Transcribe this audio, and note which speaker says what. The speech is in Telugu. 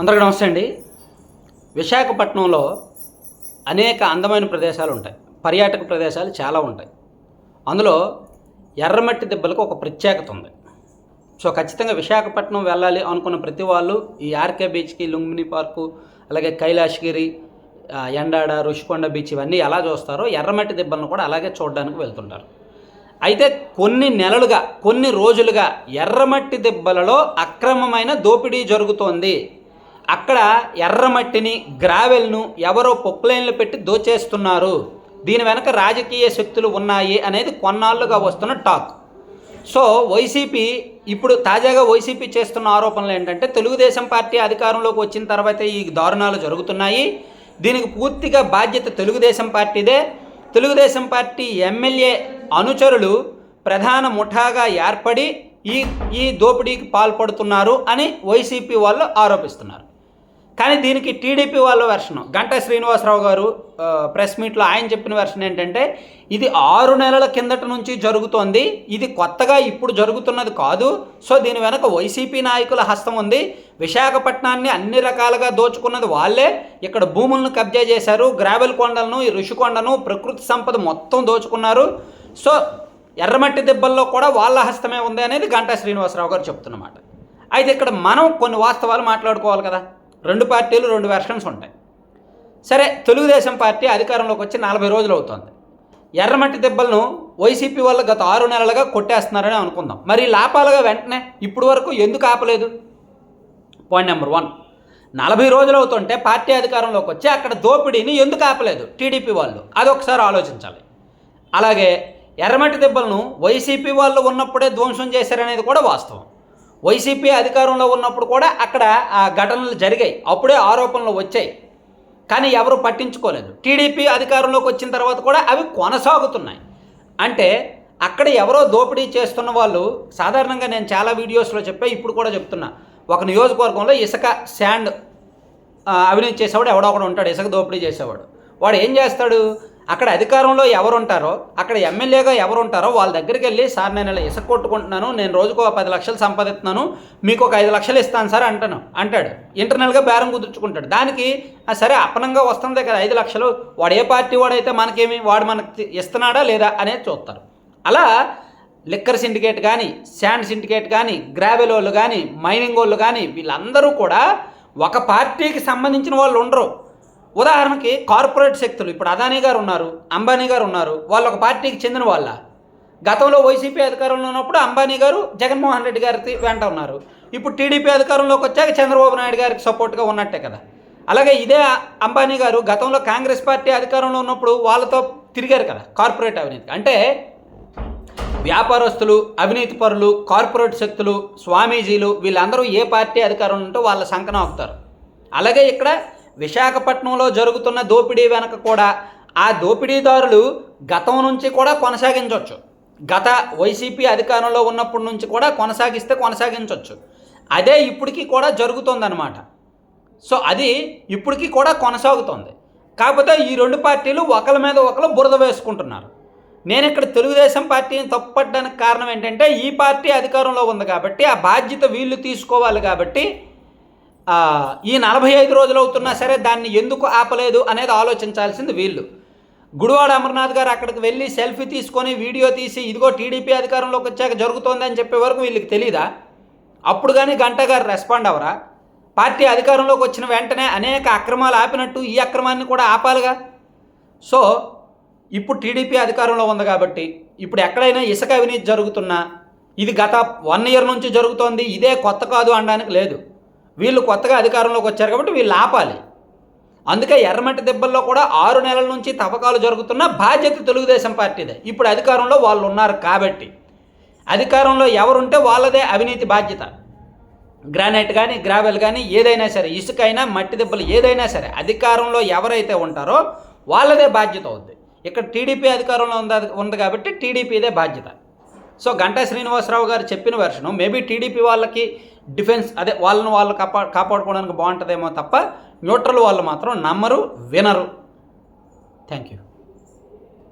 Speaker 1: అందరికీ నమస్తే అండి. విశాఖపట్నంలో అనేక అందమైన ప్రదేశాలు ఉంటాయి. పర్యాటక ప్రదేశాలు చాలా ఉంటాయి. అందులో ఎర్రమట్టి దెబ్బలకు ఒక ప్రత్యేకత ఉంది. సో ఖచ్చితంగా విశాఖపట్నం వెళ్ళాలి అనుకున్న ప్రతి వాళ్ళు ఈ ఆర్కే బీచ్కి లుంబిని పార్కు అలాగే కైలాసగిరి ఎండాడ రుషికొండ బీచ్ ఇవన్నీ ఎలా చూస్తారో ఎర్రమట్టి దెబ్బలను కూడా అలాగే చూడడానికి వెళ్తుంటారు. అయితే కొన్ని నెలలుగా కొన్ని రోజులుగా ఎర్రమట్టి దెబ్బలలో అక్రమమైన దోపిడీ జరుగుతోంది. అక్కడ ఎర్రమట్టిని గ్రావెల్ను ఎవరో పొక్లైన్లు పెట్టి దోచేస్తున్నారు. దీని వెనక రాజకీయ శక్తులు ఉన్నాయి అనేది కొన్నాళ్ళుగా వస్తున్న టాక్. సో వైసీపీ ఇప్పుడు తాజాగా వైసీపీ చేస్తున్న ఆరోపణలు ఏంటంటే తెలుగుదేశం పార్టీ అధికారంలోకి వచ్చిన తర్వాత ఈ దారుణాలు జరుగుతున్నాయి. దీనికి పూర్తిగా బాధ్యత తెలుగుదేశం పార్టీదే. తెలుగుదేశం పార్టీ ఎమ్మెల్యే అనుచరులు ప్రధాన ముఠాగా ఏర్పడి ఈ ఈ దోపిడీకి పాల్పడుతున్నారు అని వైసీపీ వాళ్ళు ఆరోపిస్తున్నారు. కానీ దీనికి టీడీపీ వాళ్ళ వెర్షన్ గంటా శ్రీనివాసరావు గారు ప్రెస్ మీట్లో ఆయన చెప్పిన వెర్షన్ ఏంటంటే ఇది ఆరు నెలల కిందట నుంచి జరుగుతోంది. ఇది కొత్తగా ఇప్పుడు జరుగుతున్నది కాదు. సో దీని వెనక వైసీపీ నాయకుల హస్తం ఉంది. విశాఖపట్నాన్ని అన్ని రకాలుగా దోచుకున్నది వాళ్ళే. ఇక్కడ భూములను కబ్జా చేశారు. గ్రావెల్ కొండలను ఈ ఋషికొండను ప్రకృతి సంపద మొత్తం దోచుకున్నారు. సో ఎర్రమట్టి దెబ్బల్లో కూడా వాళ్ళ హస్తమే ఉంది అనేది గంటా శ్రీనివాసరావు గారు చెప్తున్నమాట. అయితే ఇక్కడ మనం కొన్ని వాస్తవాలు మాట్లాడుకోవాలి కదా. రెండు పార్టీలు రెండు వెర్షన్స్ ఉంటాయి. సరే తెలుగుదేశం పార్టీ అధికారంలోకి వచ్చి నలభై రోజులు అవుతుంది. ఎర్రమట్టి దెబ్బలను వైసీపీ వాళ్ళు గత ఆరు నెలలుగా కొట్టేస్తున్నారని అనుకుందాం. మరి లాపాలుగా వెంటనే ఇప్పుడు వరకు ఎందుకు ఆపలేదు? పాయింట్ నెంబర్ వన్ నలభై రోజులు అవుతుంటే పార్టీ అధికారంలోకి వచ్చి అక్కడ దోపిడీని ఎందుకు ఆపలేదు? టీడీపీ వాళ్ళు. అదొకసారి ఆలోచించాలి. అలాగే ఎర్రమట్టి దెబ్బలను వైసీపీ వాళ్ళు ఉన్నప్పుడే ధ్వంసం చేశారనేది కూడా వాస్తవం. వైసీపీ అధికారంలో ఉన్నప్పుడు కూడా అక్కడ ఆ ఘటనలు జరిగాయి. అప్పుడే ఆరోపణలు వచ్చాయి. కానీ ఎవరు పట్టించుకోలేదు. టీడీపీ అధికారంలోకి వచ్చిన తర్వాత కూడా అవి కొనసాగుతున్నాయి. అంటే అక్కడ ఎవరో దోపిడీ చేస్తున్న వాళ్ళు సాధారణంగా నేను చాలా వీడియోస్లో చెప్పా ఇప్పుడు కూడా చెప్తున్నా. ఒక నియోజకవర్గంలో ఇసుక శాండ్ అవినీతి చేసేవాడు ఎవడో ఒకడు ఉంటాడు. ఇసుక దోపిడీ చేసేవాడు. వాడు ఏం చేస్తాడు? అక్కడ అధికారంలో ఎవరుంటారో అక్కడ ఎమ్మెల్యేగా ఎవరుంటారో వాళ్ళ దగ్గరికి వెళ్ళి సార్ నేను ఇలా ఇసుక కొట్టుకుంటున్నాను నేను రోజుకు ఒక పది లక్షలు సంపాదిస్తున్నాను మీకు ఒక ఐదు లక్షలు ఇస్తాను సార్ అంటాను. అంటాడు. ఇంటర్నల్గా బేరం కుదుర్చుకుంటాడు. దానికి సరే అపనంగా వస్తుంది కదా ఐదు లక్షలు వాడు ఏ పార్టీ వాడైతే మనకేమి వాడు మనకి ఇస్తున్నాడా లేదా అనేది చూస్తారు. అలా లిక్కర్ సిండికేట్ కానీ శాండ్ సిండికేట్ కానీ గ్రావెల్ వాళ్ళు కానీ మైనింగ్ వాళ్ళు కానీ వీళ్ళందరూ కూడా ఒక పార్టీకి సంబంధించిన వాళ్ళు ఉండరు. ఉదాహరణకి కార్పొరేట్ శక్తులు ఇప్పుడు అదానీ గారు ఉన్నారు అంబానీ గారు ఉన్నారు వాళ్ళు ఒక పార్టీకి చెందిన వాళ్ళ. గతంలో వైసీపీ అధికారంలో ఉన్నప్పుడు అంబానీ గారు జగన్మోహన్ రెడ్డి గారి వెంట ఉన్నారు. ఇప్పుడు టీడీపీ అధికారంలోకి వచ్చాక చంద్రబాబు నాయుడు గారికి సపోర్ట్గా ఉన్నట్టే కదా. అలాగే ఇదే అంబానీ గారు గతంలో కాంగ్రెస్ పార్టీ అధికారంలో ఉన్నప్పుడు వాళ్ళతో తిరిగారు కదా కార్పొరేట్ అవినీతి అంటే వ్యాపారస్తులు అవినీతి పరులు కార్పొరేట్ శక్తులు స్వామీజీలు వీళ్ళందరూ ఏ పార్టీ అధికారంలో ఉంటే వాళ్ళ సంకనం అవుతారు అలాగే ఇక్కడ విశాఖపట్నంలో జరుగుతున్న దోపిడీ వెనక కూడా ఆ దోపిడీదారులు గతం నుంచి కూడా కొనసాగించవచ్చు గత వైసీపీ అధికారంలో ఉన్నప్పటి నుంచి కూడా కొనసాగిస్తే కొనసాగించవచ్చు అదే ఇప్పటికీ కూడా జరుగుతుందన్నమాట. సో అది ఇప్పటికీ కూడా కొనసాగుతుంది. కాకపోతే ఈ రెండు పార్టీలు ఒకరి మీద ఒకరు బురద వేసుకుంటున్నారు. నేను ఇక్కడ తెలుగుదేశం పార్టీని తప్పట్టడానికి కారణం ఏంటంటే ఈ పార్టీ అధికారంలో ఉంది కాబట్టి ఆ బాధ్యత వీళ్ళు తీసుకోవాలి కాబట్టి ఈ నలభై ఐదు రోజులు అవుతున్నా సరే దాన్ని ఎందుకు ఆపలేదు అనేది ఆలోచించాల్సింది వీళ్ళు. గుడివాడ అమర్నాథ్ గారు అక్కడికి వెళ్ళి సెల్ఫీ తీసుకొని వీడియో తీసి ఇదిగో టీడీపీ అధికారంలోకి వచ్చాక జరుగుతోంది అని చెప్పే వరకు వీళ్ళకి తెలీదా? అప్పుడు కానీ గంటగారు రెస్పాండ్ అవరా? పార్టీ అధికారంలోకి వచ్చిన వెంటనే అనేక అక్రమాలు ఆపినట్టు ఈ అక్రమాన్ని కూడా ఆపాలిగా? సో ఇప్పుడు టీడీపీ అధికారంలో ఉంది కాబట్టి ఇప్పుడు ఎక్కడైనా ఇసుక అవినీతి జరుగుతున్నా ఇది గత వన్ ఇయర్ నుంచి జరుగుతోంది ఇదే కొత్త కాదు అనడానికి లేదు. వీళ్ళు కొత్తగా అధికారంలోకి వచ్చారు కాబట్టి వీళ్ళు ఆపాలి. అందుకే ఎర్రమట్టి దెబ్బల్లో కూడా ఆరు నెలల నుంచి తవ్వకాలు జరుగుతున్న బాధ్యత తెలుగుదేశం పార్టీదే. ఇప్పుడు అధికారంలో వాళ్ళు ఉన్నారు కాబట్టి. అధికారంలో ఎవరుంటే వాళ్ళదే అవినీతి బాధ్యత. గ్రానైట్ కానీ గ్రావెల్ కానీ ఏదైనా సరే ఇసుక అయినా మట్టి దెబ్బలు ఏదైనా సరే అధికారంలో ఎవరైతే ఉంటారో వాళ్ళదే బాధ్యత అవుద్ది. ఇక్కడ టీడీపీ అధికారంలో ఉంది ఉంది కాబట్టి టీడీపీదే బాధ్యత. సో గంటా శ్రీనివాసరావు గారు చెప్పిన వెర్షను మేబీ టీడీపీ వాళ్ళకి డిఫెన్స్ అదే వాళ్ళని వాళ్ళు కాపా కాపాడుకోవడానికి బాగుంటుందేమో తప్ప న్యూట్రల్ వాళ్ళు మాత్రం నమ్మరు వినరు. Thank you